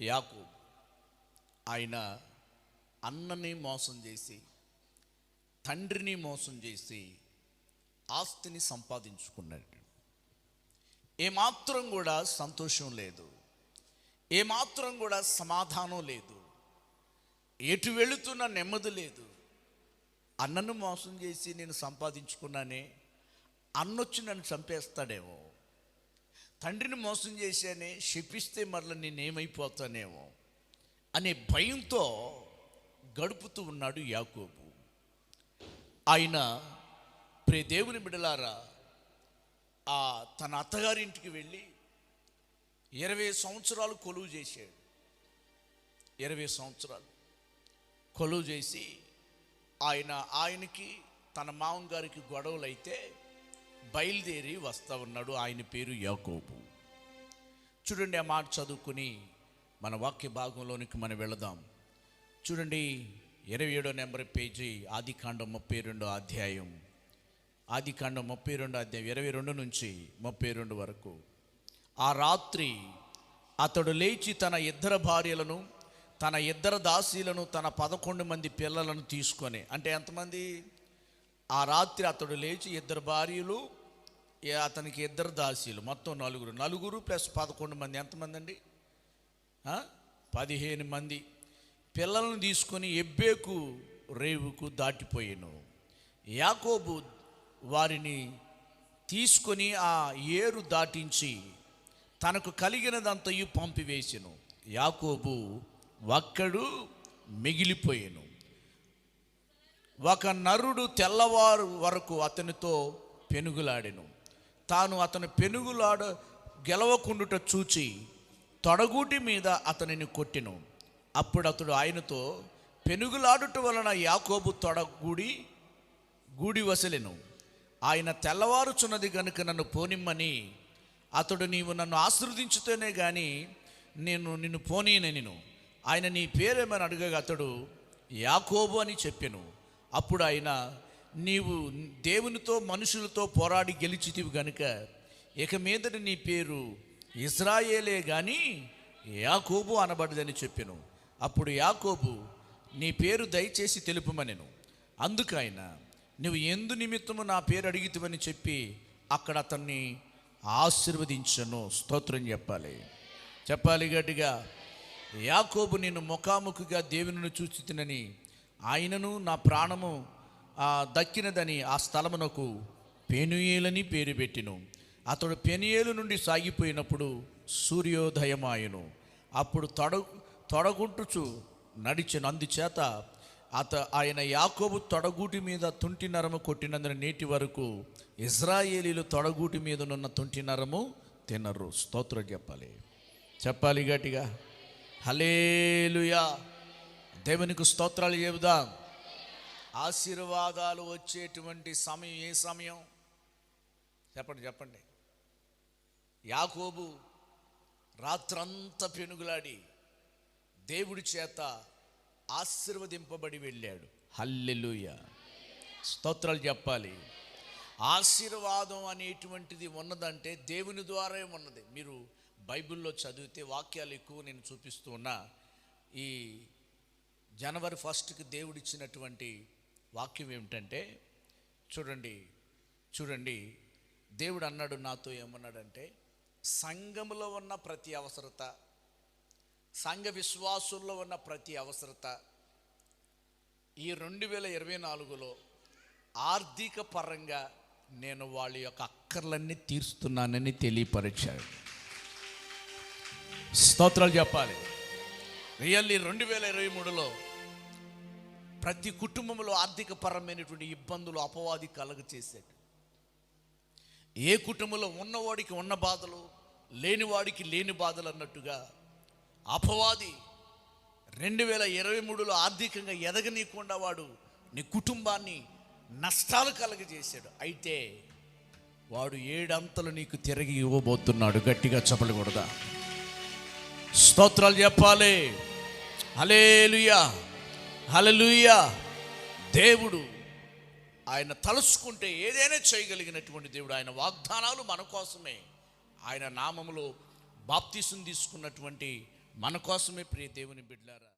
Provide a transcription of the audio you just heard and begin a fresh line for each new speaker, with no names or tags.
యాకు ఆయన అన్నని మోసం చేసి తండ్రిని మోసం చేసి ఆస్తిని సంపాదించుకున్నాడు. ఏమాత్రం కూడా సంతోషం లేదు. ఏమాత్రం కూడా సమాధానం లేదు. ఎటు వెళుతున్న నెమ్మది లేదు. అన్నను మోసం చేసి నేను సంపాదించుకున్నానే అన్నొచ్చి నన్ను చంపేస్తాడేమో. తండ్రిని మోసం చేశానే శపిస్తే మరల నేనేమైపోతానేమో అనే భయంతో గడుపుతూ ఉన్నాడు యాకోబు. ఆయన ప్రే దేవుని బిడలారా ఆ తన అత్తగారింటికి వెళ్ళి ఇరవై సంవత్సరాలు కొలువు చేశాడు. ఇరవై సంవత్సరాలు కొలువు చేసి ఆయన ఆయనకి తన మామగారికి గొడవలైతే బయలుదేరి వస్తా ఉన్నాడు ఆయన పేరు యాకోబు. చూడండి ఆ మాట చదువుకుని మన వాక్య భాగంలోనికి మనం వెళదాం. చూడండి ఇరవై ఏడో నెంబర్ పేజీ ఆదికాండం ముప్పై రెండో అధ్యాయం. ఆదికాండం ముప్పై రెండో అధ్యాయం ఇరవై రెండు నుంచి ముప్పై రెండు వరకు. ఆ రాత్రి అతడు లేచి తన ఇద్దరు భార్యలను తన ఇద్దరు దాసీలను తన పదకొండు మంది పిల్లలను తీసుకొని అంటే ఎంతమంది? ఆ రాత్రి అతడు లేచి ఇద్దరు భార్యలు అతనికి ఇద్దరు దాసీలు మొత్తం నలుగురు. నలుగురు ప్లస్ పదకొండు మంది. ఎంతమంది అండి పదిహేను మంది. పిల్లలను తీసుకొని ఎబ్బేకు రేవుకు దాటిపోయాను. యాకోబు వారిని తీసుకొని ఆ ఏరు దాటించి తనకు కలిగినదంతయు పంపివేసెను. యాకోబు ఒక్కడు మిగిలిపోయాను. ఒక నరుడు తెల్లవారు వరకు అతనితో పెనుగులాడెను. తాను అతని పెనుగులాడ గెలవకుండుట చూచి తొడగూటి మీద అతనిని కొట్టెను. అప్పుడు అతడు ఆయనతో పెనుగులాడుట వలన యాకోబు తొడగూడి గూడి వసలెను. ఆయన తెల్లవారుచున్నది గనుక నన్ను పోనిమ్మని అతడు నీవు నన్ను ఆశీర్వదించుతేనే కానీ నేను నిన్ను పోనీనే నేను ఆయన నీ పేరేమని అడగగా అతడు యాకోబు అని చెప్పాను. అప్పుడు ఆయన నీవు దేవునితో మనుషులతో పోరాడి గెలిచితివి గనుక ఇక మీదట నీ పేరు ఇజ్రాయేలే కానీ యాకోబు అనబడదని చెప్పాను. అప్పుడు యాకోబు నీ పేరు దయచేసి తెలుపుమనెను. అందుకు ఆయన నువ్వు ఎందు నిమిత్తము నా పేరు అడిగితువని చెప్పి అక్కడ అతన్ని ఆశీర్వదించను. స్తోత్రం చెప్పాలి. చెప్పాలి గట్టిగా. యాకోబు నేను ముఖాముఖిగా దేవుని చూచితినని ఆయనను నా ప్రాణము దక్కినదని ఆ స్థలమునకు పెనుయేలని పేరు పెట్టిను. అతడు పెనుయేలు నుండి సాగిపోయినప్పుడు సూర్యోదయమాయను. అప్పుడు తొడ తొడగుంటుచు నడిచెను. అందుచేత అత ఆయన యాకోబు తొడగూటి మీద తుంటి నరము కొట్టినందున నేటి వరకు ఇజ్రాయేలీలు తొడగూటి మీద నున్న తుంటి నరము తినరు. స్తోత్రం చెప్పాలి. చెప్పాలి గట్టిగా. హలేలుయా దేవునికి స్తోత్రాలు చెబుదాం. ఆశీర్వాదాలు వచ్చేటువంటి సమయం ఏ సమయం? చెప్పండి చెప్పండి. యాకోబు రాత్రంతా పెనుగులాడి దేవుడి చేత ఆశీర్వదింపబడి వెళ్ళాడు. హల్లెలుయ. స్తోత్రాలు చెప్పాలి. ఆశీర్వాదం అనేటువంటిది ఉన్నదంటే దేవుని ద్వారా ఉన్నది. మీరు బైబిల్లో చదివితే వాక్యాలు ఎక్కువ నేను చూపిస్తూ ఉన్నా ఈ జనవరి ఫస్ట్కి దేవుడిచ్చినటువంటి వాక్యం ఏమిటంటే చూడండి చూడండి దేవుడు అన్నాడు నాతో ఏమన్నాడంటే సంఘములో ఉన్న ప్రతి అవసరత సంఘ విశ్వాసుల్లో ఉన్న ప్రతి అవసరత ఈ రెండు వేల ఇరవై నాలుగులో ఆర్థిక పరంగా నేను వాళ్ళ యొక్క అక్కర్లన్నీ తీరుస్తున్నానని తెలియపరిచాడు. స్తోత్రాలు చెప్పాలి. రియల్లీ రెండు వేల ఇరవై మూడులో ప్రతి కుటుంబంలో ఆర్థిక పరమైనటువంటి ఇబ్బందులు అపవాది కలుగ చేశాడు. ఏ కుటుంబంలో ఉన్నవాడికి ఉన్న బాధలు లేనివాడికి లేని బాధలు అన్నట్టుగా అపవాది రెండు వేల ఇరవై మూడులో ఆర్థికంగా ఎదగనీయకుండా వాడు నీ కుటుంబాన్ని నష్టాలు కలగజేశాడు అయితే వాడు ఏడంతలు నీకు తిరిగి ఇవ్వబోతున్నాడు. గట్టిగా చపలు స్తోత్రాలు చెప్పాలి. హలేలుయా హలలుయా దేవుడు ఆయన తలుసుకుంటే ఏదైనా చేయగలిగినటువంటి దేవుడు ఆయన వాగ్దానాలు మన కోసమే. ఆయన నామములో బాప్తీసుని తీసుకున్నటువంటి మన కోసమే ప్రియ దేవుని బిడ్డారా